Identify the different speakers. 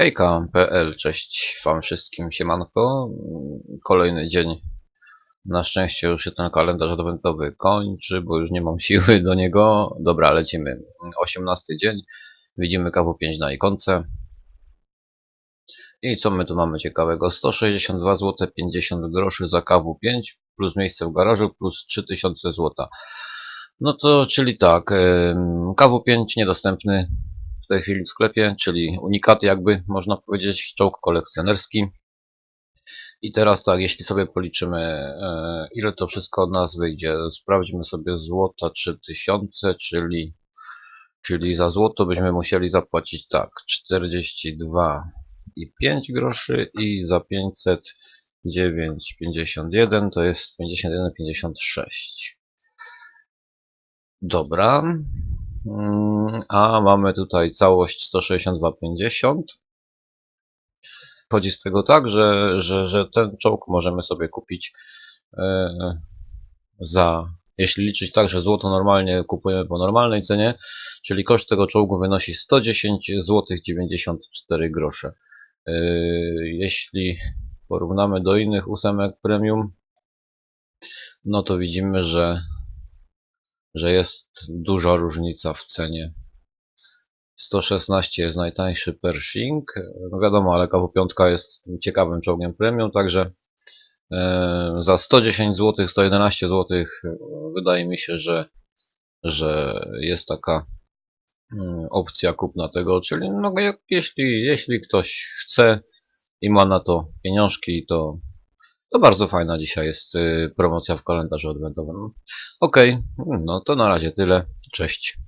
Speaker 1: Hejka.pl, cześć wam wszystkim, siemanko. Kolejny dzień. Na szczęście już się ten kalendarz adwentowy kończy, bo już nie mam siły do niego. Dobra, lecimy. 18 dzień. Widzimy KW5 na ikonce. I co my tu mamy ciekawego? 162 zł 50 groszy za KW5 plus miejsce w garażu plus 3000 zł. No to czyli tak, em, KW5 niedostępny w tej chwili w sklepie, czyli unikat jakby można powiedzieć, czołg kolekcjonerski. I teraz tak, jeśli sobie policzymy e, ile to wszystko od nas wyjdzie, sprawdźmy sobie złota 3000, czyli, czyli za złoto byśmy musieli zapłacić tak, 42 i 5 groszy i za 500 9,51 to jest 51,56. Dobra. Mm, A mamy tutaj całość 162,50. Chodzi z tego tak, że, że, że ten czołg możemy sobie kupić e, za, jeśli liczyć tak, że złoto normalnie kupujemy po normalnej cenie, czyli koszt tego czołgu wynosi 110 zł 94 grosze. E, Jeśli porównamy do innych ósemek premium, no to widzimy, że że jest duża różnica w cenie. 116 jest najtańszy Pershing. No wiadomo, ale KW5 jest ciekawym czołgiem premium, także e, za 110 zł, 111 zł wydaje mi się, że, że jest taka mm, opcja kupna tego, czyli no, jeśli, jeśli ktoś chce i ma na to pieniążki, to, to bardzo fajna dzisiaj jest y, promocja w kalendarzu adwentowym. Okej, no to na razie tyle. Cześć.